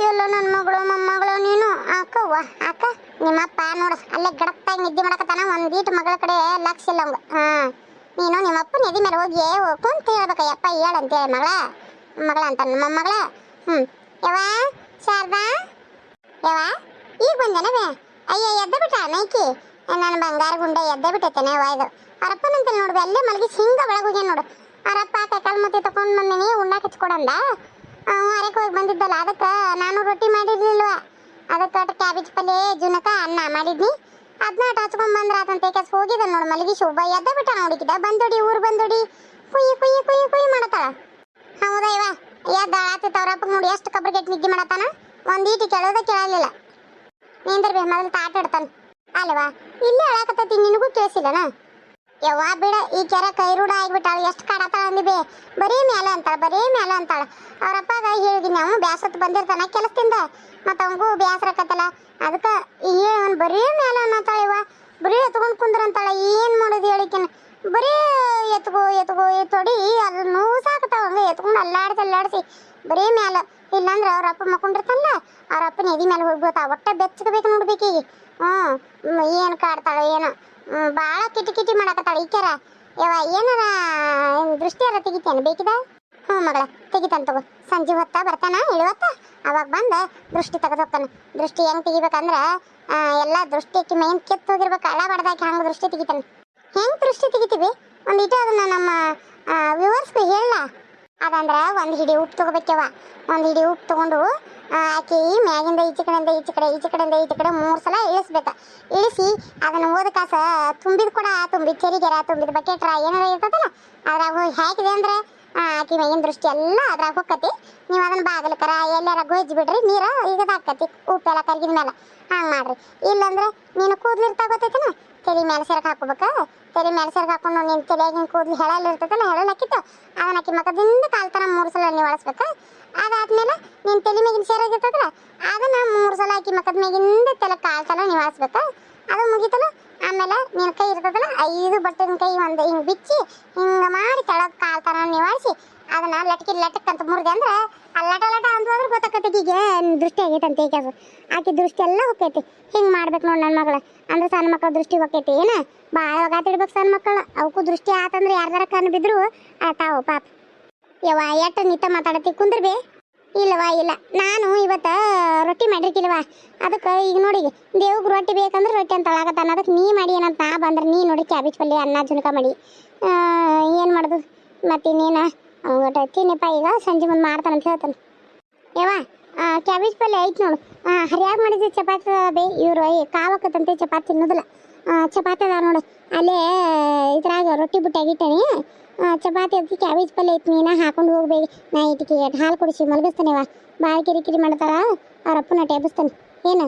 ಬಿಕ್ಕಳತಿಯಲ್ಲ ನನ್ನ ಮಗಳು ಮೊಮ್ಮಗಳು ನೀನು. ಅಕ್ಕವ್ವ ಅಕ್ಕ ನಿಮ್ಮಪ್ಪ ನೋಡು, ಅಲ್ಲೇ ಗಡಕ್ತಾಗಿ ನಿದ್ದೆ ಮಾಡಕತ್ತಾನ ಒಂದೀಟು ಮಗಳ ಕಡೆ ಲಕ್ಷ ಇಲ್ಲ ಹಾ. ನೀನು ನಿಮ್ಮಪ್ಪ ನಿಧಿ ಮೇಲೆ ಹೋಗಿ ಕುಂತ ಹೇಳ್ಬೇಕಯ್ಯಪ್ಪ ಯಪ್ಪ ಹೇಳಂತೇಳಿ ಮಗಳ. ಮಗಳ ಅಂತ, ನಮ್ಮ ಮಗಳ. ಹ್ಮ್. ಯವ್ವ, ಶಾರದಾ. ಯವ ಈಗ ಬಂದೇನವೇ ಅಯ್ಯ, ಎದ್ದ ಬಿಟ್ಟ ನೈಕಿ? ನನ್ನ ಬಂಗಾರ ಗುಂಡೆ ಎದ್ದ ಬಿಟ್ಟೈತೇನೆ ವಾಯ್ದು ಅರಪ್ಪನಂತ ನೋಡ್ಬಿ ಅಲ್ಲೇ ಮಲಗಿ ಹಿಂಗ ಒಳಗೆ ನೋಡು. ಅರಪ್ಪ ಕೈಕಾಲು ಮುತ್ತಿ ತಗೊಂಡ್ ಬಂದಿನಿ ಉಣ್ಣಾಕ ಹಚ್ಕೊಡಂದ ಅರೆಗೆ ಹೋಗಿ ಬಂದಿದ್ದಲ್ಲ, ಅದಕ್ಕೆ ನಾನು ರೊಟ್ಟಿ ಮಾಡಿರ್ಲಿಲ್ವ? ಅದಕ್ಕೆ ಕ್ಯಾಬೇಜ್ ಪಲ್ಯ, ಜುನಕ, ಅನ್ನ ಮಾಡಿದ್ನಿ. ಅದನ್ನ ಹಚ್ಕೊಂಡ್ ಬಂದ್ರ ಅದಂತ ಕೆಸ್ ಹೋಗಿದ ನೋಡು ಮಲಗಿ ಶುಭ ಎದ್ದ ಬಿಟ್ಟ ನೋಡಿಕಿದ ಬಂದೊಡಿ, ಊರು ಬಂದೊಡಿ. ಕುಯ್ಯಿ ಕುಯ್ಯಿ ಕುಯ್ಯಿ ಕುಯ್ಯಿ ಮಾಡತ್ತಾಳ. ಹೌದಾ ಇವ? ಎದ್ದ ಆತಿತ್ತು ಅವ್ರಪ್ಪ ನೋಡಿ ಎಷ್ಟು ಕಬ್ರಿಗೆಟ್ ನಿದ್ದೆ ಮಾಡತ್ತಾನ. ಒಂದೀಟಿ ಕೇಳೋದ ಕೇಳಲಿಲ್ಲ. ನೀಂದ್ರ ಬೇ, ಮೊದಲು ತಾಟ ಇಡ್ತಾನ ಅಲ್ವಾ? ಇಲ್ಲೇ ಹೇಳಕತ್ತೈತಿ ನಿನಗೂ ಕೇಳಿಸಿಲ್ಲನ? ಯವ್ವ ಬಿಡ, ಈ ಕೆರೆ ಕೈ ರೂಢ ಆಗ್ಬಿಟ್ಟಾಳ. ಎಷ್ಟು ಕಾಡತ್ತಾಳ ಅಂದಿಬಿ ಬರೀ ಮೇಲೆ ಅಂತಾಳ, ಬರೀ ಮೇಲೆ ಅಂತಾಳ. ಅವ್ರಪ್ಪಾಗ ಹೇಳಿದೀನಿ ಅವನು ಬ್ಯಾಸತ್ ಬಂದಿರ್ತಾನ ಕೆಲಸದಿಂದ. ಮತ್ತ ಅವಂಗೂ ಅದಕ್ಕೆ ಅದಕ್ಕ ಅವ್ನು ಬರೀ ಮ್ಯಾಲ ಅನ್ನತ್ತಾಳ ಇವ ಬರೀ ಎತ್ಕೊಂಡು ಕುಂದ್ರ ಏನು ಏನ್ ಮಾಡೋದು ಹೇಳಿಕಿನ ಬರೀ ಎತ್ಕೋ ಎತ್ಕೋ, ಎತ್ತೊಡಿ ಅದು ನೋವು ಸಾಕತ್ತಾವ ಹಂಗೆ ಎತ್ಕೊಂಡು ಅಲ್ಲಾಡ್ಸಿ ಅಲ್ಲಾಡ್ಸಿ ಬರೀ ಮೇಲೆ ಇಲ್ಲಾಂದ್ರೆ ಅವ್ರ ಅಪ್ಪ ಮಕ್ಕೊಂಡಿರ್ತಾನಲ್ಲ, ಅವ್ರ ಅಪ್ಪನ ಎದಿ ಮೇಲೆ ಹೋಗ್ಬೋತಾ ಒಟ್ಟ ಬೆಚ್ಚಗಬೇಕು ನೋಡ್ಬೇಕೀಗ ಹ್ಞೂ ಏನು ಕಾಡ್ತಾಳೋ ಏನೋ. ಬಾಳ ಕಿಟಿ ಕಿಟಿ ಮಾಡಕತ್ತಾಳ ಈಕ್ಯಾರ ಯವ ಏನಾರ ದೃಷ್ಟಿಯಾರ ತೆಗಿತೇನೆ? ಬೇಕಿದ? ಹ್ಞೂ ಮಗಳ, ತೆಗಿತಾನೆ ತಗೋ. ಸಂಜೆ ಹೊತ್ತ ಬರ್ತಾನ? ಇಳುವತ್ತ ಅವಾಗ ಬಂದ ದೃಷ್ಟಿ ತೆಗೆದೋಗ್ತಾನ. ದೃಷ್ಟಿ ಹೆಂಗೆ ತೆಗಿಬೇಕಂದ್ರೆ ಎಲ್ಲ ದೃಷ್ಟಿಕ್ಕೆ ಮೇನ್ ಕೆತ್ತು ಹೋಗಿರ್ಬೇಕು. ಹಳ ಬಡ್ದಾಕಿ ಹಂಗೆ ದೃಷ್ಟಿ ತೆಗಿತಾನೆ. ಹೆಂಗೆ ದೃಷ್ಟಿ ತೆಗಿತೀವಿ? ಒಂದು ಇಟ ಅದನ್ನ ನಮ್ಮ ವ್ಯೂವರ್ಸ್ಗೆ ಹೇಳ. ಅದಂದ್ರೆ ಒಂದು ಹಿಡಿ ಉಪ್ಪು ತೊಗೋಬೇಕವ ಒಂದು ಹಿಡಿ ಉಪ್ಪು ತಗೊಂಡು ಆಕಿ ಮ್ಯಾಗಿಂದ ಈಚೆ ಕಡೆಯಿಂದ ಈಚೆ ಕಡೆ, ಈಚೆ ಕಡೆಯಿಂದ ಈಚೆ ಕಡೆ ಮೂರು ಸಲ ಇಳಿಸ್ಬೇಕು. ಇಳಿಸಿ ಅದನ್ನು ಓದ ಕಾಸ ತುಂಬಿದ ಕೂಡ ತುಂಬಿದ ಚೆರಿಗೆರ ತುಂಬಿದ ಬಕೆಟ್ರ ಏನಾರ ಇರ್ತದಲ್ಲ, ಅದ್ರಾಗ ಹೋಗಿ ಹಾಕಿದೆ ಅಂದ್ರೆ ಆಕೆ ಮ್ಯಾಗಿನ ದೃಷ್ಟಿ ಎಲ್ಲ ಅದ್ರಾಗ ಹೊಕ್ಕತಿ. ನೀವು ಅದನ್ನ ಬಾಗಲಕರ, ಎಲ್ಲಾರ ಗೊಜ್ಜಿ ಬಿಡ್ರಿ, ನೀರ ಈಗ ಹಾಕತಿ ಉಪ್ಪೆಲ್ಲ ಕರ್ಗಿದ ಮೇಲೆ ಹಂಗೆ ಮಾಡ್ರಿ. ಇಲ್ಲಂದ್ರೆ ನೀನು ಕೂದ್ಲಿರ್ತಾ ಗೊತ್ತೈತನ? ತಲೆ ಮೇಲೆ ಸೆರಕ್ ಹಾಕೋಬೇಕ ತಲೆ ಮೇಲೆ ಸೆರಕ್ ಹಾಕೊಂಡು ನಿನ್ನ ತಲೆಯಾಗಿನ ಕೂದ್ಲು ಹೆಳಲ್ ಇರ್ತೈತಲ್ಲ ಹೆಳಲ್ ಹಾಕಿತ್ತು, ಅದನ್ನ ಹಾಕಿ ಮಕದಿಂದ ಕಾಲ್ತನ ಮೂರು ಸಲ ನೀವು ಅಳಿಸ್ಬೇಕ ಅದಾದ್ಮೇಲೆ ನಿನ್ ತಲೆ ಮ್ಯಾಗಿನ ಸೇರ ಇರ್ತದಲ್ಲ ಅದನ್ನ ಮೂರು ಸಲ ಹಾಕಿ ಮಕ್ಕದ ಮ್ಯಾಗಿಂದ ತಲೆ ಕಾಲ್ ತಲ ನಿವಾಸ್ಬೇಕ. ಅದು ಮುಗಿತಲ್ಲ, ಆಮೇಲೆ ನಿನ್ ಕೈ ಇರ್ತದಲ್ಲ ಐದು ಬಟ್ಟೆನ ಕೈ ಒಂದು ಹಿಂಗ್ ಬಿಚ್ಚಿ ಹಿಂಗ ಮಾಡಿ ತಲೆ ಕಾಲ್ ತರ ನಿವಾರಿಸಿ ಅದನ್ನ ಲಟಕಿ ಲಟಕ್ ಅಂತ ಮುರಿದೆ ಅಂದ್ರೆ ಆ ಲಟ ಲಟ ಅಂತ ಹೋದ್ರೆ ಗೊತ್ತಾಕತ್ತೈತಿ ಈಗ ದೃಷ್ಟಿ ಆಗೈತೆ ಅಂತ ಈಗ ಅದು. ಆಕಿ ದೃಷ್ಟಿ ಎಲ್ಲ ಹೋಗೈತಿ ಹಿಂಗ್ ಮಾಡ್ಬೇಕು ನೋಡಿ ನನ್ನ ಮಗಳ. ಅಂದ್ರೆ ಸಣ್ಣ ಮಕ್ಕಳ ದೃಷ್ಟಿ ಹೋಗೈತಿ ಏನ? ಭಾಳ ಒಗಾತಿಡ್ಬೇಕು ಸಣ್ಣ ಮಕ್ಕಳು. ಅವಕ್ಕೂ ದೃಷ್ಟಿ ಆತಂದ್ರೆ ಯಾರ್ದಾರ ಕಣ್ಣು ಬಿದ್ರು ತಾವು ಪಾಪ. ಯವ್ವ ಎಟ್ಟ ನಿತ್ತ ಮಾತಾಡತಿ ಕುಂದ್ರಬೇ ಇಲ್ಲವಾ ಇಲ್ಲ. ನಾನು ಇವತ್ತ ರೊಟ್ಟಿ ಮಾಡಿರ್ಕಿಲ್ವಾ ಅದಕ್ಕೆ ಈಗ ನೋಡಿ, ದೇವ್ಗೆ ರೊಟ್ಟಿ ಬೇಕಂದ್ರೆ ರೊಟ್ಟಿ ಅಂತ ಒಳಗತ್ತಾನ ಅದಕ್ಕೆ ನೀ ಮಾಡಿ ಏನಂತ ನಾ ಬಂದ್ರೆ ನೀ ನೋಡಿ ಕ್ಯಾಬೇಜ್ ಪಲ್ಯ, ಅನ್ನ ಜುನಕ ಮಾಡಿ. ಏನು ಮಾಡೋದು? ಮತ್ತೆ ನೀನು ತಿನ್ನಪ್ಪ, ಈಗ ಸಂಜೆ ಮುಂದೆ ಮಾಡ್ತಾನಂತ ಹೇಳ್ತಾನೆ. ಯವ್ವ ಕ್ಯಾಬೇಜ್ ಪಲ್ಯ ಐತೆ ನೋಡು. ಹರಿಯಾಗಿ ಮಾಡಿದ ಚಪಾತಿ ಬೇ, ಇವರು ಕಾವಕ್ಕತ್ತಂತೆ ಚಪಾತಿ ತಿನ್ನೋದಿಲ್ಲ. ಚಪಾತಿ ಅದಾವ ನೋಡು. ಅಲ್ಲೇ ಇದ್ರಾಗ ರೊಟ್ಟಿ ಬುಟ್ಟಾಗಿಟ್ಟನಿ ಚಪಾತಿ ಅದಕ್ಕೆ ಕ್ಯಾಬೇಜ್ ಪಲ್ಯ ಐತಿ, ನೀನ ಹಾಕೊಂಡು ಹೋಗ್ಬೇಕು ನಾ ಇಟ್ಟಿಗೆ ಹಾಲು ಕುಡಿಸಿ ಮಲಗಿಸ್ತಾನೆವ ಭಾಳ ಕಿರಿಕಿರಿ ಮಾಡ್ತಾರ, ಅವ್ರ ಅಪ್ಪನ ಟೇಬಿಸ್ತಾನೆ ಏನು?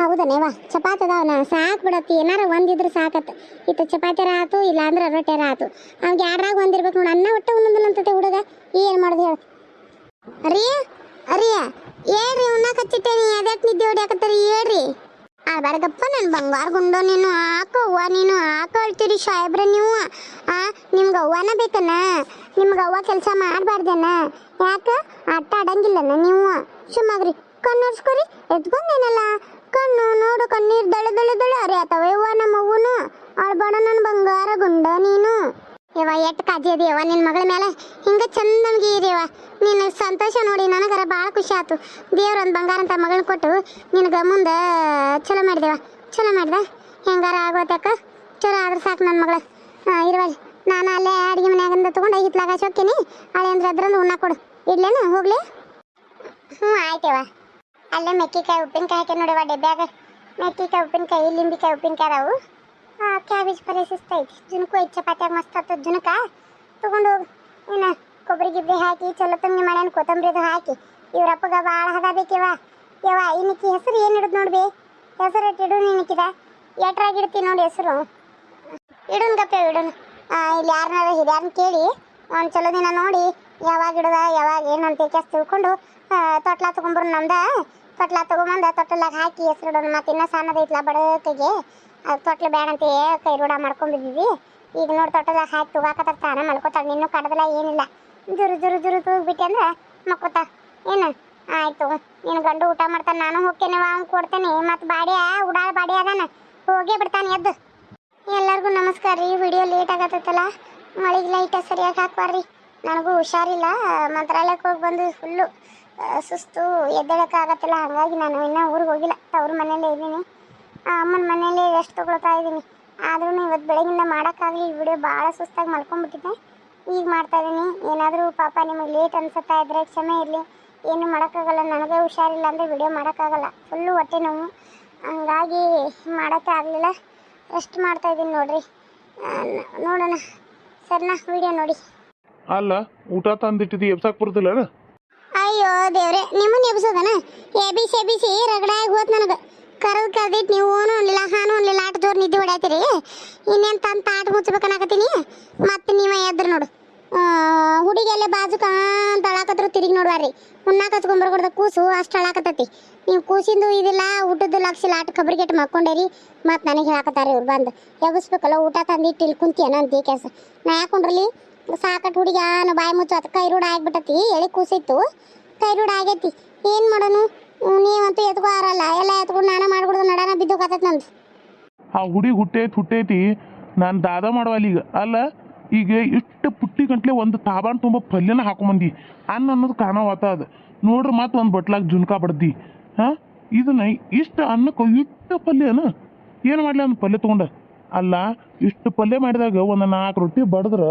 ಹೌದನೇವಾ ಚಪಾತಿ ನಾ. ಸಾಕು ಬಿಡತ್ತಿ. ಏನಾರ ಒಂದಿದ್ರೆ ಸಾಕತ್ತೆ ಇತ್ತು ಚಪಾತಿರ ಆತು, ಇಲ್ಲ ಅಂದ್ರೆ ರೊಟ್ಟಿರ ಆತು. ಅವ್ಗೆ ಯಾರಾಗ ಒಂದಿರ್ಬೇಕು ನೋಡಿ. ಅನ್ನ ಒಟ್ಟು ಒಂದೊಂದಿಲ್ಲ ಅಂತತೆ ಹುಡುಗ. ಏನು ಮಾಡೋದು ಹೇಳು. ಹೇಳ್ರಿ ಹಚ್ಚಿಟ್ಟೇನಿ ಅದಕ್ಕೆ ನಿದ್ದೆ ಹೊಡಿಯಾಕತ್ತೀರಿ ಹೇಳ್ರಿ. ಆ ಬರಗಪ್ಪ ನನ್ನ ಬಂಗಾರ ಗುಂಡು ನೀನು ಹಾಕವ್ವ ನೀನು ಹಾಕೊಳ್ತೀರಿ ಸಾಹೇಬ್ರ ನೀವು. ಆ, ನಿಮ್ಗೆ ಅವ್ವನ ಬೇಕನ? ನಿಮ್ಗೆ ಅವ್ವ ಕೆಲಸ ಮಾಡಬಾರ್ದೇನ? ಯಾಕೆ? ಆಟ ಆಡಂಗಿಲ್ಲನ ನೀವು? ಸುಮ್ಮಾಗ್ರಿ ಎದ್ ಎತ್ಕೊಂಡೇನಲ್ಲ ಕಣ್ಣು ನೋಡು ಕಣ್ಣೀರು ದಳ ದಳ ದಳ ಅರಿಯತ್ತವ ಯವ್ವ ನಮ್ಮ ಅವ್ವನು ಅಳ್ಬೇಡ ನನ್ನ ಬಂಗಾರ ಗುಂಡ ನೀನು. ಯವ್ವ ಎಟ್ ಕಾಜಿ ಅದೇವ ಯವ್ವ? ನಿನ್ನ ಮಗಳ ಮೇಲೆ ಹಿಂಗ ಚಂದನ್ಗೆ ಇರಿಯವ್ವ ನಿನ್ನ ಸಂತೋಷ ನೋಡಿ ನನಗರ ಭಾಳ ಖುಷಿ ಆತು. ದೇವ್ರ ಒಂದು ಬಂಗಾರ ಅಂತ ಮಗಳನ್ನ ಕೊಟ್ಟು ನಿನಗೆ ಮುಂದೆ ಚಲೋ ಮಾಡಿದೇವ ಚಲೋ ಮಾಡ್ದ? ಹೆಂಗಾರ ಆಗೋತಕ್ಕ ಚಲೋ ಆದ್ರೆ ಸಾಕು ನನ್ನ ಮಗಳ. ಇರುವಲ್ಲಿ ನಾನು ಅಲ್ಲೇ ಅಡುಗೆ ಮನ್ಯಾಗಿಂದ ತೊಗೊಂಡು ಹಿತ್ಲಾಗ ಹೋಗ್ತೀನಿ ಅಲ್ಲಿ ಅಂದ್ರೆ ಅದ್ರಲ್ಲಿ ಉಣ್ಣ ಕೊಡು. ಇಡ್ಲೇನು? ಹೋಗ್ಲಿ. ಹ್ಞೂ ಆಯ್ತವ ಅಲ್ಲೇ ಮೆಕ್ಕಿಕಾಯಿ, ಉಪ್ಪಿನಕಾಯಿ ಹಾಕಿ ನೋಡಿವ ಡಬ್ಬ್ಯಾಗ ಮೆಕ್ಕಿಕಾಯಿ, ಉಪ್ಪಿನಕಾಯಿ ಲಿಂಬಿಕಾಯಿ ಉಪ್ಪಿನಕಾಯಿ ಅದಾವು. ಕ್ಯಾಬೇಜ್ ಪಲ್ಯ ಶಿಸ್ತೈತಿ ಜುನ್ಕು ಐದು ಚಪಾತ್ಯಾಗ ಮಸ್ತ್ ಆಗ್ತದೆ ಜುನಕ ತೊಗೊಂಡು ಹೋಗಿ. ಇನ್ನು ಕೊಬ್ಬರಿ ಗಿಬ್ಬರಿ ಹಾಕಿ ಚಲೋ ತಂಗಿ ಮಾಡ್ಯಾನ, ಕೊತ್ತಂಬರಿ ಅದು ಹಾಕಿ. ಇವ್ರಪ್ಪಗ ಭಾಳ ಹದ ಬೇಕಿವ ಯವ್ವ. ಇನ್ನಿಕ್ಕಿ ಹೆಸರು ಏನು ಇಡೋದು ನೋಡ್ಬಿ? ಹೆಸರು ಇಟ್ಟಿಡು ಎಟ್ರಾಗಿ ಇಡ್ತೀನಿ ನೋಡಿ ಹೆಸರು. ಇಡುನ್ ಗಪ್ಪೆ ಇಡುನ್. ಇಲ್ಲಿ ಯಾರನ್ನಾರ ಹಿರಿಯಾರನ್ನ ಕೇಳಿ ಒಂದು ಚಲೋ ದಿನ ನೋಡಿ ಯಾವಾಗ ಇಡದ ಯಾವಾಗ ಏನು ಅಂತ ಕೇಸ್ ತಿಳ್ಕೊಂಡು ತೊಟ್ಲ ತೊಗೊಂಬರು ನಮ್ದ ತೊಟ್ಲ ತೊಗೊಂಬಂದ ತೊಟ್ಲಾಗ ಹಾಕಿ ಹೆಸರು ಇಡೋಣ ಮತ್ತೆ ಇನ್ನೂ ಸಣ್ಣದೈತ್ಲ ಬಡಕೈಗೆ. ಅದು ತೊಟ್ಲು ಬೇಡ ಅಂತ ಕೈ ರೂಢ ಮಾಡ್ಕೊಂಡ್ಬಿದ್ದೀವಿ ಈಗ ನೋಡಿ ತೊಟ್ಟದಾಗ ಹಾಕಿ ತುಗಾಕತ್ತಾರ ತಾನ ಮಲ್ಕೋತಾಳೆ. ನಿನ್ನೂ ಕಡದಲ್ಲ ಏನಿಲ್ಲ. ಜುರು ಜುರು ಜುರು ತೂಗ್ಬಿಟ್ಟೆ ಅಂದ್ರೆ ಮಕ್ಕೋತ. ಏನು? ಆಯ್ತು. ನೀನು ಗಂಡು ಊಟ ಮಾಡ್ತಾನೆ, ನಾನು ಹೋಗ್ತೇನೆ ಅವ್ನು ಕೊಡ್ತೇನೆ. ಮತ್ತು ಬಾಡಿಯ, ಉಡಾಳ ಬಾಡಿ ಅದಾನ. ಹೋಗೇ ಬಿಡ್ತಾನೆ, ಎದ್ದು. ಎಲ್ಲರಿಗೂ ನಮಸ್ಕಾರ ರೀ. ವಿಡಿಯೋ ಲೇಟ್ ಆಗತ್ತಲ್ಲ. ಮಳೆಗೆ ಲೈಟ ಸರಿಯಾಗಿ ಹಾಕ್ಬಾರ್ರಿ ನನಗೂ ಹುಷಾರಿಲ್ಲ. ಮಂತ್ರಾಲಯಕ್ಕೆ ಹೋಗಿ ಬಂದು ಫುಲ್ಲು ಸುಸ್ತು ಎದ್ದೇಳೋಕ್ಕಾಗತ್ತಲ್ಲ ಹಾಗಾಗಿ ನಾನು ಇನ್ನೂ ಊರಿಗೆ ಹೋಗಿಲ್ಲ. ತವ್ರ ಮನೇಲೇ ಇದ್ದೀನಿ. ಅಮ್ಮನ ಮನೆಯಲ್ಲಿ ರೆಸ್ಟ್ ತೊಗೊಳ್ತಾ ಇದ್ದೀನಿ. ಆದ್ರೂ ಇವತ್ತು ಬೆಳಗಿಂದ ಮಾಡೋಕ್ಕಾಗಲಿ ಈ ವಿಡಿಯೋ ಭಾಳ ಸುಸ್ತಾಗಿ ಮಲ್ಕೊಂಡ್ಬಿಟ್ಟಿದ್ದೆ ಈಗ ಮಾಡ್ತಾ ಇದ್ದೀನಿ. ಏನಾದರೂ ಪಾಪ ನಿಮಗೆ ಲೇಟ್ ಅನ್ಸುತ್ತಾ ಇದ್ರೆ ಕ್ಷಮೆ ಇರಲಿ. ಏನು ಮಾಡೋಕ್ಕಾಗಲ್ಲ. ನನಗೆ ಹುಷಾರಿಲ್ಲ ಅಂದರೆ ವಿಡಿಯೋ ಮಾಡೋಕ್ಕಾಗಲ್ಲ. ಫುಲ್ಲು ಹೊಟ್ಟೆ ನೋವು. ಹಂಗಾಗಿ ಮಾಡೋಕ್ಕೆ ಆಗಲಿಲ್ಲ. ರೆಸ್ಟ್ ಮಾಡ್ತಾ ಇದ್ದೀನಿ ನೋಡ್ರಿ. ನೋಡೋಣ. ಸರ್ನಾ ವಿಡಿಯೋ ನೋಡಿ. ಅಲ್ಲ ಊಟ ತಂದಿಟ್ಟಿದ್ದು ಎಬ್ಸಕ್ಕೆ ಬರ್ತಿಲ್ಲ ಅಯ್ಯೋ ದೇವ್ರೆ ನಿಮ್ಮನ್ನ ಎಬ್ಸೋದನ? ಎಬಿಸಿ ಎಬಿಸಿ ರಗಡಾಗಿ ಹೋತ್ ನನಗೆ. ಕರೆದು ಕರ್ದಿಟ್ಟು ನೀವು ಓನು ಅನ್ಲಿಲ್ಲ, ಹಾನು ಅನ್ಲಿಲ್ಲ, ಆಟ ಜೋರು ನಿದ್ದೆ ಹೊಡ್ಯಾತೀರಿ. ಇನ್ನೇನು ತಂದು ಆಟ ಮುಚ್ಚಬೇಕನ್ನಾಕತ್ತೀನಿ ಮತ್ತೆ ನೀವ ಎದ್ರು ನೋಡು. ಹುಡುಗಿ ಅಲ್ಲೇ ಬಾಜು ಕಾಂತ ಅಳಾಕತ್ರು, ತಿರುಗಿ ನೋಡ್ವಾರ್ರಿ. ಉಣ್ಣಾಕ ಹಚ್ಕೊಂಬರ್ಕೊಡ್ದ ಕೂಸು, ಅಷ್ಟು ಅಳಾಕತ್ತತಿ. ನೀವು ಕೂಸಿಂದು ಇದಿಲ್ಲ, ಊಟದ್ದು ಲಕ್ಷಿಲ್ಲ ಆಟ ಕಬ್ರಿಗೆಟ್ ಮಾಡ್ಕೊಂಡೇರಿ ಮತ್ತೆ ನನಗೆ ಹೇಳಾಕತ್ತಾರ ಇವ್ರು ಬಂದು. ಎಬ್ಸ್ಬೇಕಲ್ಲ ಊಟ ತಂದಿಟ್ಟು ಇಲ್ಲಿ ಕುಂತಿಯನ ಅಂತ ಕೆಲಸ. ನಾ ಯಾಕೊಂಡ್ರಲ್ಲಿ ಸಾಕಟ್ ಹುಡುಗ ನಾ ಬಾಯಿ ಮುಚ್ಚು ಅದಕ್ಕೆ ಕೈ ರೂಢ ಆಗ್ಬಿಟ್ಟತಿ ಎಳಿ ಕೂಸಿತ್ತು. ಕೈ ರೂಢ ಆಗೈತಿ. ಏನು ಮಾಡೋನು? ನೀವಂತೂ ಎತ್ಕೋ ಆರಲ್ಲ ಎಲ್ಲ ಎತ್ಕೊಂಡು ನಾನೇ ಮಾಡ್ಬಿಡ್ದು, ನಡಾನ ಬಿದ್ದೋಗತ್ತೈತಿ ನಂದು. ಆ ಹುಡಿ ಹುಟ್ಟೈತಿ ಹುಟ್ಟೈತಿ. ನಾನು ದಾದ ಮಾಡವಲ್ಲ ಈಗ. ಅಲ್ಲ, ಈಗ ಇಷ್ಟು ಪುಟ್ಟಿ ಗಂಟ್ಲೆ ಒಂದು ತಾಬಾನ್ ತುಂಬ ಪಲ್ಯನ ಹಾಕೊಂಬಂದಿ. ಅನ್ನ ಅನ್ನೋದು ಕಾಣವಾತ ಅದು. ನೋಡ್ರಿ ಮತ್ತೆ ಒಂದು ಬಟ್ಲಾಗ ಜುನ್ಕಾ ಬಡ್ದಿ. ಹಾಂ? ಇದನ್ನ ಇಷ್ಟು ಅನ್ನಕ್ಕೆ ಇಷ್ಟು ಪಲ್ಯನ ಏನು ಮಾಡಲಿ ಒಂದು ಪಲ್ಯ ತಗೊಂಡ? ಅಲ್ಲ, ಇಷ್ಟು ಪಲ್ಯ ಮಾಡಿದಾಗ ಒಂದು ನಾಲ್ಕು ರೊಟ್ಟಿ ಬಡದ್ರೆ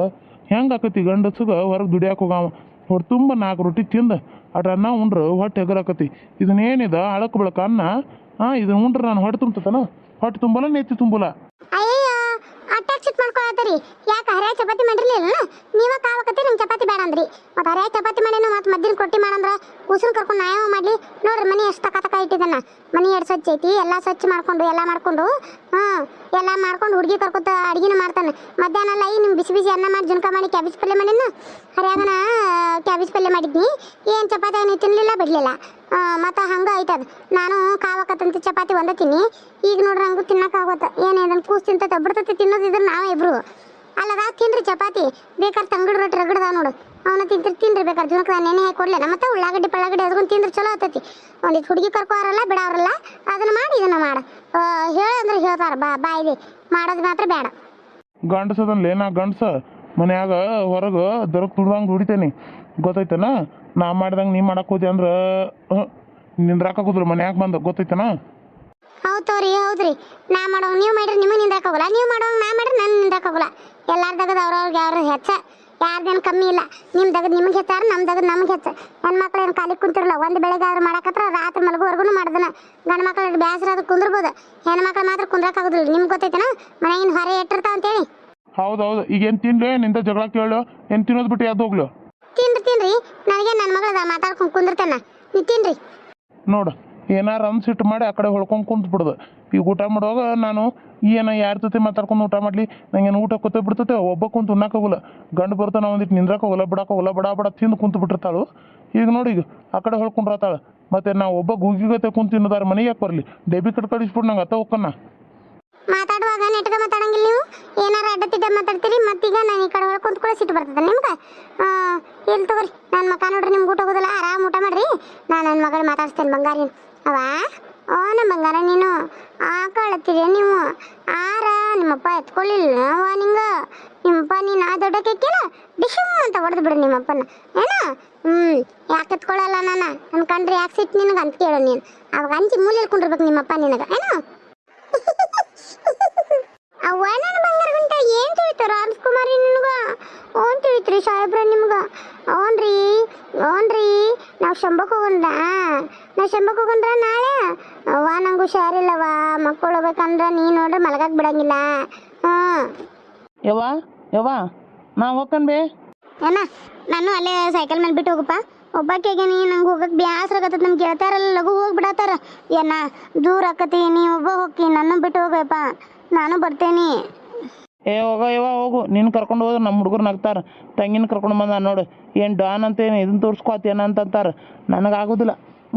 ಹೆಂಗೆ ಆಕತಿ ಗಂಡಸಗ ಹೊರಗೆ ದುಡಿಯಾಕೆ ಹೋಗಾವ? ಹೊಟ್ಟೆ ತುಂಬ ನಾಲ್ಕು ರೊಟ್ಟಿ ತಿಂದು ಅಟ್ ಅನ್ನ ಉಂಡ್ರೆ, ಹೊಟ್ಟೆ ಎಗರಾಕತಿ. ಇದನ್ನೇನಿದೆ ಅಳಕ್ ಬಳಕ ಅನ್ನ? ಹಾಂ ಇದನ್ನ ಉಂಡ್ರ ನಾನು ಹೊಟ್ಟೆ ತುಂಬತನ ಹೊಟ್ಟೆ ತುಂಬಲ್ಲ, ನೆತ್ತಿ ತುಂಬಲ್ಲ. ಮಾಡ್ಕೊಳತ್ತೀರಿ. ಯಾಕೆ ಹರಿಯ ಚಪಾತಿ ಮಾಡಿರ್ಲಿಲ್ಲ? ನೀವ ಕಾವಕತ್ತಿ ನಂಗೆ ಚಪಾತಿ ಬೇಡ ಅಂದ್ರಿ. ಮತ್ತೆ ಹರಿಯ ಚಪಾತಿ ಮಾಡೇನು ಮತ್ತೆ ಮದ್ದಿನ ಕೊಟ್ಟಿ ಮಾಡಂದ್ರ ಉಸಿರು ಕರ್ಕೊಂಡು ನಾ ಯಾವ ಮಾಡ್ಲಿ. ನೋಡ್ರಿ, ಮನೆ ಎಷ್ಟು ತಕ ತಕ ಇಟ್ಟಿದ್ದಾನ. ಮನೆ ಎರಡು ಸ್ವಚ್ಛ ಐತಿ? ಎಲ್ಲ ಸ್ವಚ್ಛ ಮಾಡ್ಕೊಂಡು, ಎಲ್ಲ ಮಾಡ್ಕೊಂಡು. ಹಾಂ ಎಲ್ಲ ಮಾಡ್ಕೊಂಡು ಹುಡುಗಿ ಕರ್ಕೊತ ಅಡಿಗೆನ ಮಾಡ್ತಾನೆ. ಮಧ್ಯಾಹ್ನ ಅಲ್ಲ ಈ ನಿಮ್ ಬಿಸಿ ಬಿಸಿ ಅನ್ನ ಮಾಡಿ ಜುನ್ಕ ಮಾಡಿ ಕ್ಯಾಬೇಜ್ ಪಲ್ಯ ಮಾಡಿನ ಹರಿಯಾಗನ ಕ್ಯಾಬೇಜ್ ಪಲ್ಯ ಮಾಡಿದ್ನಿ. ಏನು ಚಪಾತಿ ಏನು ತಿನ್ನಲಿಲ್ಲ ಬಿಡಲಿಲ್ಲ. ಮತ್ತು ಹಂಗೆ ಆಯ್ತದ ನಾನು ಕಾವಕತ್ತಂತ ಚಪಾತಿ ಒಂದ ತಿನ್ನಿ. ಈಗ ನೋಡ್ರಿ ಹಂಗೂ ತಿನ್ನಕ್ಕಾಗತ್ತ ಏನು ಇದನ್ನ ಕೂಸ್ ತಿಂತೈತೆ ಬಿಡ್ತೈತಿ ತಿನ್ನೋದಿದ್ರೆ ನಾವೇ ಇಬ್ರು. ಅಲ್ಲದ ತಿನ್ರಿ ಚಪಾತಿ. ಬೇಕಾದ್ರೆ ತಂಗಡ ರೊಟ್ಟಿ ರಗಡ್ದ ನೋಡು. ಅವನ ತಿಂತಿರ್ ತಿನ್ರಿ ಅರ್ಜುನಕ್ಕೆ ನಾನು ನೆನೆ ಹಾಕಿ ಕೊಡ್ಲೇನ ಮತ್ತೆ ಉಳ್ಳಾಗಡ್ಡಿ ಪಳ್ಳಾಗಡ್ಡಿ ಅದ್ಕೊಂಡು ತಿಂದ್ರೆ ಚಲೋ ಆತೈತಿ. ಒಂದಿಟ್ಟು ಹುಡುಗಿ ಕರ್ಕೋರಲ್ಲ ಬಿಡೋರಲ್ಲ ಅದನ್ನ ಮಾಡಿ ಇದನ್ನ ಮಾಡ. ಹೇಳಂದ್ರೆ ಹೇಳ್ತಾರ ಬಾ ಬಾಯಿದೆ ಮಾಡೋದು ಮಾತ್ರ ಬೇಡ. ಗಂಡಸದನ್ಲೇ ನಾ ಗಂಡಸ ಮನ್ಯಾಗ ಹೊರಗೆ ದೊರಕ ತುಡ್ದಂಗೆ ದುಡಿತೇನೆ. ಗೊತ್ತೈತನ ನಾ ಮಾಡ್ದಂಗೆ ನೀ ಮಾಡಕ್ಕೆ ಹೋದೆ ಅಂದ್ರೆ ಕೂದ್ರು ಮನ್ಯಾಗ ಬಂದು. ಗೊತ್ತೈತನ ಹೌದು ತೋರಿ ಹೌದ್ರಿ ನಾ ಮಾಡೋ ನೀವು ಮಾಡ್ರಿ ನಿಮ್ಮ ನಿಂದಾಕೋಗಲ್ಲ ನೀವು ಮಾಡೋ ನಾ ಮಾಡ್ರಿ ನನ್ನ ನಿಂದಾಕೋಗಲ್ಲ ಎಲ್ಲಾರ ದಗದ ಅವ್ರವ್ರಿಗೆ ಅವ್ರ ಹೆಚ್ಚ ಯಾರ್ದೇನು ಕಮ್ಮಿ ಇಲ್ಲ. ನಿಮ್ಮ ದಗದ್ ನಿಮ್ಗೆ ಹೆಚ್ಚಾರ ನಮ್ಮ ದಗದ್ ನಮ್ಗೆ ಹೆಚ್ಚ. ಹೆಣ್ಮಕ್ಳು ಏನು ಕಾಲಿಗೆ ಕುಂತಿರಲ್ಲ. ಒಂದು ಬೆಳಗ್ಗೆ ಆದ್ರೂ ಮಾಡಕತ್ರ ರಾತ್ರಿ ಮಲಗುವವರೆಗೂ ಮಾಡ್ದನ. ಗಂಡು ಮಕ್ಳು ಬೇಸರ ಅದು ಕುಂದ್ರಬೋದು. ಹೆಣ್ಮಕ್ಳು ಮಾತ್ರ ಕುಂದ್ರಕ್ಕಾಗೋದಿಲ್ಲ ನಿಮ್ಗೆ ಗೊತ್ತೈತನ? ಮನೆಯಿಂದ ಹೊರ ಇಟ್ಟಿರ್ತಾವ ಅಂತೇಳಿ. ಹೌದೌದು. ಈಗ ಏನು ತಿನ್ಲಿ? ನಿಂದ ಜಗಳ ಕೇಳು. ಏನು ತಿನ್ನೋದು ಬಿಟ್ಟು ಯಾವ್ದು ಹೋಗ್ಲು? ತಿನ್ರಿ ತಿನ್ರಿ. ನನಗೆ ನನ್ನ ಮಗಳದ ಮಾತಾಡ್ಕೊಂಡು ಕುಂದಿರ್ತೇನೆ? ನೀ ತಿನ್ರಿ. ನೋಡು. ಏನಾರ ಅನ್ಸಿಟ್ಟು ಮಾಡಿ ಆ ಕಡೆ ಹೊಳ್ಕೊಂಡು ಕುಂತ್ಬಿಡ್ದು ಈಗ ಊಟ ಮಾಡುವಾಗ ನಾನು ಏನ ಯಾರ ಜೊತೆ ಮಾತಾಡ್ಕೊಂಡು ಊಟ ಮಾಡಲಿ? ನಂಗೇನು ಊಟ ಕೂತ ಬಿಡ್ತೈತೆ, ಒಬ್ಬ ಕುಂತು ಉಣ್ಣಕ್ಕಾಗಲ್ಲ ಗಂಡು ಬರ್ತಾನೆ ಒಂದಿಟ್ಟು ಬಿಡಾಕ ಹೊಲ ಬಡ ಬಡ ತಿಂದು ಕುಂತು ಬಿಟ್ಟಿರ್ತಾಳು. ಈಗ ನೋಡಿ ಈಗ ಆ ಕಡೆ ಹೊಳ್ಕೊಂಡ್ರತಾಳ ಮತ್ತೆ ನಾವು ಒಬ್ಬ ಗುಗಿಗತೆ ಕುಂತು ತಿನ್ನೋದಾರ ಮನೆಗೆ ಯಾಕೆ ಬರಲಿ? ಡೆಬಿ ಕಾರ್ಡ್ ಕಳಿಸ್ಬಿಟ್ಟು ನಂಗೆ ಅತ್ತ ಹೋಗ್ಕನ್ನ ಮಾತಾಡುವಾಗ ನೆಟ್ಗೆ ಮಾತಾಡಂಗಿಲ್ಲ ನೀವು? ಏನಾರ ಅಡ್ಡ ತಿಡ್ಡ ಮಾತಾಡ್ತೀರಿ, ಮತ್ತೀಗ ನಾನು ಈ ಕಡೆ ಹೊರಗೆ ಕುಂತ್ಕೊಳ್ಳೋ ಸಿಟ್ಟು ಬರ್ತದೆ ನಿಮ್ಗೆ? ಎಲ್ಲಿ ತಗೋರಿ ನನ್ನ ಮಕ್ಕ ನೋಡ್ರಿ ನಿಮ್ಗೆ ಊಟ ಹೋಗೋದಿಲ್ಲ, ಆರಾಮ ಊಟ ಮಾಡ್ರಿ. ನಾನು ನನ್ನ ಮಗಳು ಮಾತಾಡ್ಸ್ತೇನೆ ಬಂಗಾರಿನ ಅವಾ ಓ ನಮ್ಮ ಬಂಗಾರ ನೀನು. ಆಕಳತ್ತೀರಿ ನೀವು. ಆರ, ನಿಮ್ಮಪ್ಪ ಎತ್ಕೊಳ್ಳಿಲ್ಲ ಅವ ನಿಂಗ. ನಿಮ್ಮಪ್ಪ ನೀನು ಆ ದೊಡ್ಡ ಕೆಕ್ಕಿಲ್ಲ ಡಿಶಮ್ ಅಂತ ಹೊಡೆದು ಬಿಡು ನಿಮ್ಮಪ್ಪನ. ಏನ? ಹ್ಞೂ ಯಾಕೆ ಎತ್ಕೊಳ್ಳಲ್ಲ ನಾನು? ನನ್ನ ಕಂಡ್ರೆ ಯಾಕೆ ಸಿಟ್ಟು ನಿನಗೆ ಅಂತ ಕೇಳು ನೀನು. ಅವಾಗ ಅಂಚಿ ಮೂಲೆಯಲ್ಲಿ ಕುಂಡಿರ್ಬೇಕು ನಿಮ್ಮಪ್ಪ ನಿನಗೆ. ಏನೋ? ಅವ್ವ ನನ್ನ ಬಂಗಾರ ಗುಂಟ ಏನ್ ತಿಳಿತು? ರಾಜ್ಕುಮಾರಿ ನಿನ್ಗ? ಓನ್ ತಿಳಿತ್ರಿ ಸಾಹೇಬ್ರ ನಿಮ್ಗ? ಓನ್ರಿ ಓನ್ರಿ ನಾವು ಶಂಬಕ್ ಹೋಗೋಣ ನಾವು ಶಂಬಕ್ ಹೋಗೋಣ ನಾಳೆ? ಅವ್ವ ನಂಗೆ ಹುಷಾರಿಲ್ಲವ ಮಕ್ಕಳು ಹೋಗ್ಬೇಕಂದ್ರ ನೀ ನೋಡ್ರಿ ಮಲಗಕ್ ಬಿಡಂಗಿಲ್ಲ. ಹ್ಮ್ ಯವ್ವ ಯವ್ವ ನಾ ಹೋಗ್ಕಂಬೆ ಏನ ನಾನು ಅಲ್ಲೇ ಸೈಕಲ್ ಮೇಲೆ ಬಿಟ್ಟು ಹೋಗಪ್ಪ. ಒಬ್ಬಾಕೆಗೆ ನೀ ನಂಗೆ ಹೋಗಕ್ಕೆ ಬ್ಯಾಸ್ರ ಆಗತ್ತದ ನಮ್ ಗೆಳತಾರಲ್ಲ ಲಘು ಹೋಗ್ಬಿಡತ್ತಾರ. ಏನ ದೂರ ಆಕತಿ ನೀ ಒಬ್ಬ ಹೋಗಿ ನನ್ನ ಬಿಟ್ಟು ಹೋಗಪ್ಪ ನಾನು ಬರ್ತೇನಿ. ಏ ಹೋಗ ಇವ ಹೋಗು ನಿನ್ನ ಕರ್ಕೊಂಡು ಹೋದ್ರೆ ನಮ್ಮ ಹುಡುಗರು ನಗ್ತಾರ. ತಂಗಿನ ಕರ್ಕೊಂಡು ಬಂದ ನೋಡು. ಏನ್ ಡಾನ್ ಅಂತ ಏನು ಇದನ್ನ ತೋರಿಸ್ಕೊತೇನ ಅಂತಂತಾರೆ. ನನಗೆ ಆಗೋದಿಲ್ಲ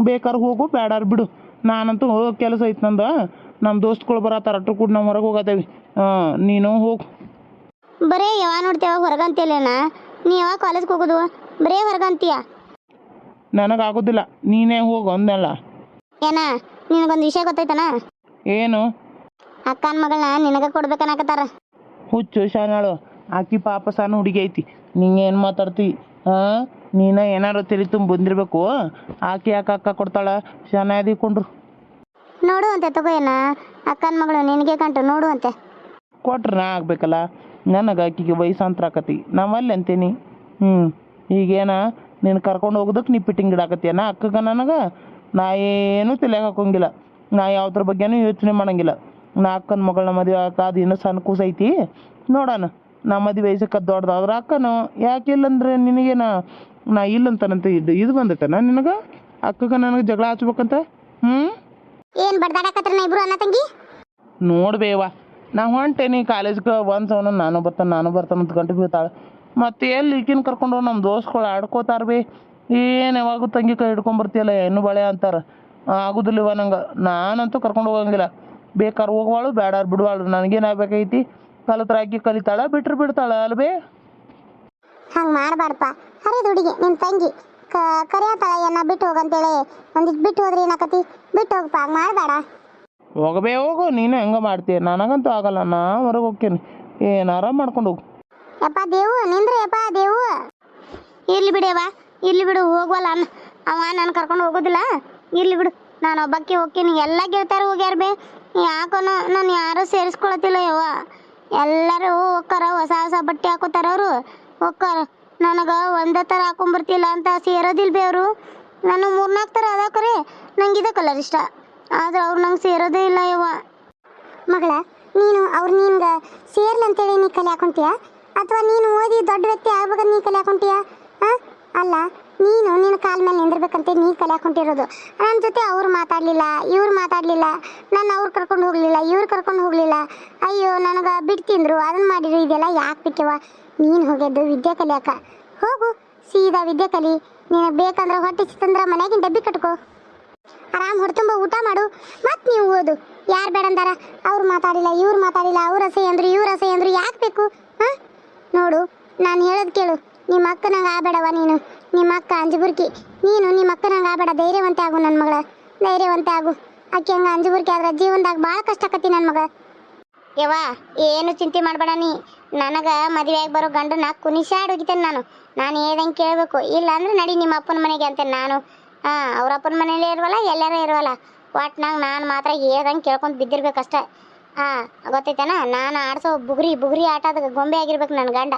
ಬೇಕಾದ್ರೆ ಹೋಗು ಬೇಡಾರ್ ಬಿಡು. ನಾನಂತೂ ಹೋಗೋ ಕೆಲಸ ಐತೆ ನಂದು ನಮ್ಮ ದೋಸ್ತ್ಗಳು ಬರತ್ತಾರ ಅಟ್ರು ಕೂಡ ನಾವು ಹೊರಗೆ ಹೋಗತ್ತೇವಿ. ಹಾಂ ನೀನು ಹೋಗು. ಬರೇ ಯಾವ ನೋಡ್ತೇವ ಹೊರಗಂತಿಯಲ್ಲೇನ? ನೀ ಯಾವಾಗ ಕಾಲೇಜ್ಗೆ ಹೋಗೋದು? ಬರೇ ಹೊರಗಂತೀಯ? ನನಗಾಗೋದಿಲ್ಲ. ನೀನೇ ಹೋಗು ಅಂದಲ್ಲ. ಏನ? ನಿನಗೊಂದು ವಿಷಯ ಗೊತ್ತೈತನ ಏನು? ಅಕ್ಕನ ಮಗಳನ್ನ ನಿನಗ ಕೊಡ್ಬೇಕನ್ನಕತ್ತಾರ ಹುಚ್ಚು ಶಾನಾಳು ಆಕಿ ಪಾಪ ಸಣ್ಣ ಹುಡುಗಿ ಐತಿ. ಏನು ಮಾತಾಡ್ತಿ? ಹಾ ನೀನ ಏನಾರು ತಿಳಿ ತುಂಬ ಬಂದಿರ್ಬೇಕು. ಆಕಿ ಯಾಕೆ ಅಕ್ಕ ಕೊಡ್ತಾಳ? ಶನಾದಿ ಕುಂಡ್ರು. ನೋಡುವಂತೆ ತಗೋ ಏನ? ಅಕ್ಕನ ಮಗಳು ನಿನಗೆ ಕಂಟು ನೋಡುವಂತೆ. ಕೊಟ್ರ ನಾ ಆಗ್ಬೇಕಲ್ಲ? ನನಗೆ ಆಕಿಗೆ ವಯಸ್ಸಾಂತರ ಆಕತಿ. ನಾವಲ್ಲಿ ಅಂತೀನಿ ಹ್ಞೂ ಈಗೇನ? ನೀನು ಕರ್ಕೊಂಡು ಹೋಗೋದಕ್ಕೆ ನೀ ಪಿಟ್ಟಿಂಗ್ ನಾ ಅಕ್ಕಗ ನನಗೆ ನಾ ಏನೂ ತಲೆಗೆ ಹಾಕೋಂಗಿಲ್ಲ. ನಾ ಯಾವ್ದ್ರ ಬಗ್ಗೆನೂ ಯೋಚನೆ ಮಾಡಂಗಿಲ್ಲ. ನಾ ಅಕ್ಕನ ಮಗಳನ್ನ ಮದುವೆ ಆಕ ಅದು ಇನ್ನೂ ಸಣ್ಣ ಕೂಸೈತಿ ಐತಿ. ನೋಡೋಣ ನಾ ಮದುವೆ ವಯಸ್ಸಕ್ಕೆ ದೊಡ್ಡದಾದ್ರೆ ಅಕ್ಕನು ಯಾಕೆ ಇಲ್ಲಂದ್ರೆ ನಿನಗೇನ ನಾ ಇಲ್ಲಂತನಂತ ಇದು ಇದು ನಾ ನಿನಗೆ? ಅಕ್ಕಗ ನನಗೆ ಜಗಳ ಹಚ್ಬೇಕಂತ? ಹ್ಞೂ ಏನ್ ಬಡ್ದಾಡಕತ್ರ ನಾ ಇಬ್ರು ಅಣ್ಣ ತಂಗಿ? ನೋಡ್ಬೇವಾ. ನಾ ಹೊಂಟೇನಿ ಕಾಲೇಜ್ಗೆ ಒಂದು ಸವನ ನಾನು ಬರ್ತಾನೆ ನಾನು ಬರ್ತಾನೆ ಅಂತ ಗಂಟೆ ಬೀಳ್ತಾಳೆ. ಮತ್ತೆ ಎಲ್ಲಿ ಈಕಿನ ಕರ್ಕೊಂಡು ಹೋಗ್ ನಮ್ಮ ದೋಸ್ತ್ಗಳು ಆಡ್ಕೋತಾರ ಬೇ. ಏನು ಯಾವಾಗೂ ತಂಗಿ ಕೈ ಹಿಡ್ಕೊಂಬರ್ತಿಯಲ್ಲ ಹೆಣ್ಣು ಬಳೆ ಅಂತಾರೆ. ಆಗುದಿಲ್ಲವ ನಂಗೆ. ನಾನಂತೂ ಕರ್ಕೊಂಡು ಹೋಗಂಗಿಲ್ಲ. ಬೇಕಾದ್ರೆ ಹೋಗ್ವಾಳು ಬೇಡಾರ್ ಬಿಡುವಾಳು. ನನಗೇನು ಆಗ್ಬೇಕೈತಿ? ಕಲಿತ್ರ ಆಕಿ ಕಲಿತಾಳ ಬಿಟ್ರೆ ಬಿಡ್ತಾಳ ಅಲ್ವೇ ಹಂಗೆ ಮಾಡಬಾರ್ದಪ್ಪ ಅರೆ ದುಡಿಗೆ ನಿಮ್ಮ ತಂಗಿ. ಕ ಏನ ಬಿಟ್ಟು ಹೋಗಂತೇಳಿ ಒಂದಿಟ್ಟು ಬಿಟ್ಟು ಹೋದ್ರೆ ಏನಾಕತಿ? ಬಿಟ್ಟು ಹೋಗಪ್ಪ ಹಂಗೆ ಮಾಡಬೇಡ. ಹೋಗಬೇ ಹೋಗು. ನೀನು ಹೆಂಗೆ ಮಾಡ್ತೀಯ. ನನಗಂತೂ ಆಗಲ್ಲ. ನಾ ಹೊರಗೆ ಹೋಗ್ತೀನಿ. ಏನಾರ ಮಾಡ್ಕೊಂಡು ಹೋಗು. ಯಪ್ಪ ದೇವು, ನಿಂದ್ರೆ ಯಪ್ಪ ದೇವು. ಇರ್ಲಿ ಬಿಡವ್ವ ಇರ್ಲಿ ಬಿಡು, ಹೋಗ್ವಲ್ಲ ಅನ್ನ ಅವ ನಾನು ಕರ್ಕೊಂಡು ಹೋಗೋದಿಲ್ಲ. ಇರ್ಲಿ ಬಿಡು, ನಾನು ಒಬ್ಬಕ್ಕೆ ಹೋಗ್ತೀನಿ. ಎಲ್ಲ ಗೆಳತಿಯರು ಹೋಗ್ಯಾರ ಬೇ. ಯಾಕನೋ ನಾನು ಯಾರೂ ಸೇರಿಸ್ಕೊಳತಿಲ್ಲ ಯವ್ವ. ಎಲ್ಲರೂ ಹೋಗ್ತಾರ, ಹೊಸ ಹೊಸ ಬಟ್ಟೆ ಹಾಕೋತಾರ ಅವರು. ಹೋಗ್ತಾರ. ನನಗೆ ಒಂದೇ ಥರ ಹಾಕೊಂಬರ್ತಿಲ್ಲ ಅಂತ ಸೇರೋದಿಲ್ಲ ಬೇ ಅವರು. ನಾನು ಮೂರ್ನಾಲ್ಕು ಥರ ಅದಾಕರೆ ನಂಗೆ ಇದೇ ಕಲರ್ ಇಷ್ಟ. ಆದ್ರೆ ಅವ್ರು ನಂಗೆ ಸೇರೋದೇ ಇಲ್ಲ ಯವ್ವ. ಮಗಳ, ನೀನು ಅವ್ರು ನಿನ್ಗೆ ಸೇರ್ಲಿ ಅಂತೇಳಿ ನೀ ಕಲೆ ಹಾಕೊಂತೀಯ? ಅಥವಾ ನೀನು ಓದಿ ದೊಡ್ಡ ವ್ಯಕ್ತಿ ಆಗ್ಬೇಕಂತ ನೀ ಕಲೆ ಹಾಕೊಂತೀಯ? ಹಾಂ? ಅಲ್ಲ, ನೀನು ನಿನ್ನ ಕಾಲ ಮೇಲೆ ನಿಂದಿರ್ಬೇಕಂತ ನೀ ಕಲೆ ಹೊಂಟಿರೋದು ನನ್ನ ಜೊತೆ ಅವ್ರು ಮಾತಾಡಲಿಲ್ಲ, ಇವ್ರು ಮಾತಾಡಲಿಲ್ಲ ನಾನು ಅವ್ರು ಕರ್ಕೊಂಡು ಹೋಗಲಿಲ್ಲ, ಇವ್ರು ಕರ್ಕೊಂಡು ಹೋಗಲಿಲ್ಲ. ಅಯ್ಯೋ, ನನಗೆ ಬಿಟ್ಟು ತಿಂದರು ಅದನ್ನ ಮಾಡಿದ್ರು ಇದೆಲ್ಲ ಯಾಕೆ ಬಿಟ್ಟವ ನೀನು ಹೋಗಿದ್ದು ವಿದ್ಯೆ ಕಲಿಯಾಕ ಹೋಗು, ಸೀದಾ ವಿದ್ಯೆ ಕಲಿ. ನಿನಗೆ ಬೇಕಂದ್ರೆ ಹೊಟ್ಟೆ ಚಿತ್ತಂದ್ರೆ ಮನೆಯಾಗಿನ ಡಬ್ಬಿ ಕಟ್ಕೋ. ಆರಾಮ್ ಹೊರತುಂಬ ಊಟ ಮಾಡು. ಮತ್ ನೀವು ಓದು. ಯಾರು ಬೇಡಂದಾರ? ಅವ್ರು ಮಾತಾಡಿಲ್ಲ, ಇವ್ರು ಮಾತಾಡಿಲ್ಲ, ಅವ್ರ ಅಸಹ್ಯ ಅಂದ್ರು, ಇವ್ರ ಅಸಹ್ಯ ಅಂದ್ರು ಯಾಕೆ ಬೇಕು? ಹಾ? ನೋಡು, ನಾನು ಹೇಳೋದು ಕೇಳು. ನಿಮ್ಮ ಅಕ್ಕನಂಗೆ ಆಬೇಡವ ನೀನು. ನಿಮ್ಮ ಅಕ್ಕ ಅಂಜುಬುರ್ಕಿ. ನೀನು ನಿಮ್ಮ ಅಕ್ಕನಂಗೆ ಆಬೇಡ ಧೈರ್ಯವಂತೆ ಆಗು ನನ್ನ ಮಗಳ. ಧೈರ್ಯವಂತೆ ಆಗು. ಅಕ್ಕಿ ಹಂಗೆ ಅಂಜುಬುರ್ಕಿ ಆದ್ರೆ ಜೀವನದಾಗ ಭಾಳ ಕಷ್ಟ ಆಕತಿ ನನ್ನ ಮಗ ಯವ್ವ, ಏನು ಚಿಂತೆ ಮಾಡಬೇಡ ನೀ. ನನಗೆ ಮದುವೆಯಾಗಿ ಬರೋ ಗಂಡನ ಕುನಿಸಾಡ್ ನಾನು. ನಾನು ಹೇಳ್ದಂಗೆ ಕೇಳಬೇಕು. ಇಲ್ಲ ಅಂದ್ರೆ ನಡಿ ನಿಮ್ಮ ಅಪ್ಪನ ಮನೆಗೆ ಅಂತ ನಾನು. ಹಾಂ, ಅವ್ರ ಅಪ್ಪನ ಮನೇಲಿ ಇರುವಲ್ಲ, ಎಲ್ಲರೂ ಇರುವಲ್ಲ. ಒಟ್ನಾಗ ನಾನು ಮಾತ್ರ ಹೇಳ್ದಂಗೆ ಕೇಳ್ಕೊಂಡು ಬಿದ್ದಿರ್ಬೇಕಷ್ಟೆ. ಹಾಂ, ಗೊತ್ತೈತೇನ? ನಾನು ಆಡ್ಸೋ ಬುಗುರಿ ಬುಗುರಿ ಆಟದ ಗೊಂಬೆ ಆಗಿರ್ಬೇಕು ನನ್ನ ಗಂಡ.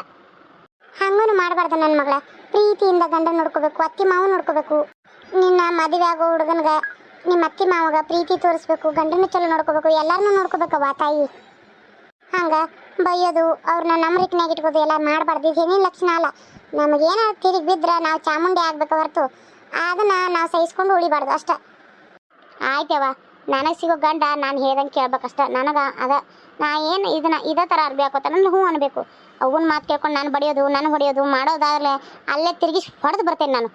ಹಂಗೂ ಮಾಡಬಾರ್ದು ನನ್ನ ಮಗಳ. ಪ್ರೀತಿಯಿಂದ ಗಂಡ ನೋಡ್ಕೋಬೇಕು, ಅತ್ತಿ ಮಾವ ನೋಡ್ಕೋಬೇಕು. ನಿನ್ನ ಮದುವೆ ಆಗೋ ಹುಡುಗನ್ಗೆ ನಿಮ್ಮ ಅತ್ತಿ ಮಾವಾಗ ಪ್ರೀತಿ ತೋರಿಸ್ಬೇಕು ಗಂಡನ ಚಲೋ ನೋಡ್ಕೋಬೇಕು ಎಲ್ಲರನ್ನೂ ನೋಡ್ಕೋಬೇಕವ್ವ ತಾಯಿ. ಹಂಗ ಬೈಯೋದು ಅವ್ರನ್ನ ನಂಬ್ರಿಕ್ನಾಗ ಇಟ್ಕೋದು ಎಲ್ಲ ಮಾಡಬಾರ್ದು. ಇದು ಏನೇನು ಲಕ್ಷಣ ಅಲ್ಲ. ನಮಗೇನಾದ್ರು ತಿರುಗಿ ಬಿದ್ರೆ ನಾವು ಚಾಮುಂಡಿ ಆಗ್ಬೇಕು ಹೊರತು. ಅದನ್ನ ನಾವು ಸಹಿಸ್ಕೊಂಡು ಉಳಿಬಾರ್ದು ಅಷ್ಟೇ. ಆಯ್ತವ ನನಗೆ ಸಿಗೋ ಗಂಡ ನಾನು ಹೇಳ್ದಂಗೆ ಕೇಳ್ಬೇಕಷ್ಟ. ನನಗೆ ಅದ, ನಾ ಏನು ಇದನ್ನ, ಇದೇ ಥರ ಅರ್ಬಿ ಹಾಕೋತ ನನ್ನ ಹ್ಞೂ ಅನ್ಬೇಕು. ಅವನ ಮಾತು ಕೇಳ್ಕೊಂಡು ನಾನು ಬಡಿಯೋದು, ನಾನು ಹೊಡಿಯೋದು ಮಾಡೋದಾಗಲೇ ಅಲ್ಲೇ ತಿರುಗಿಸಿ ಹೊಡೆದು ಬರ್ತೇನೆ ನಾನು.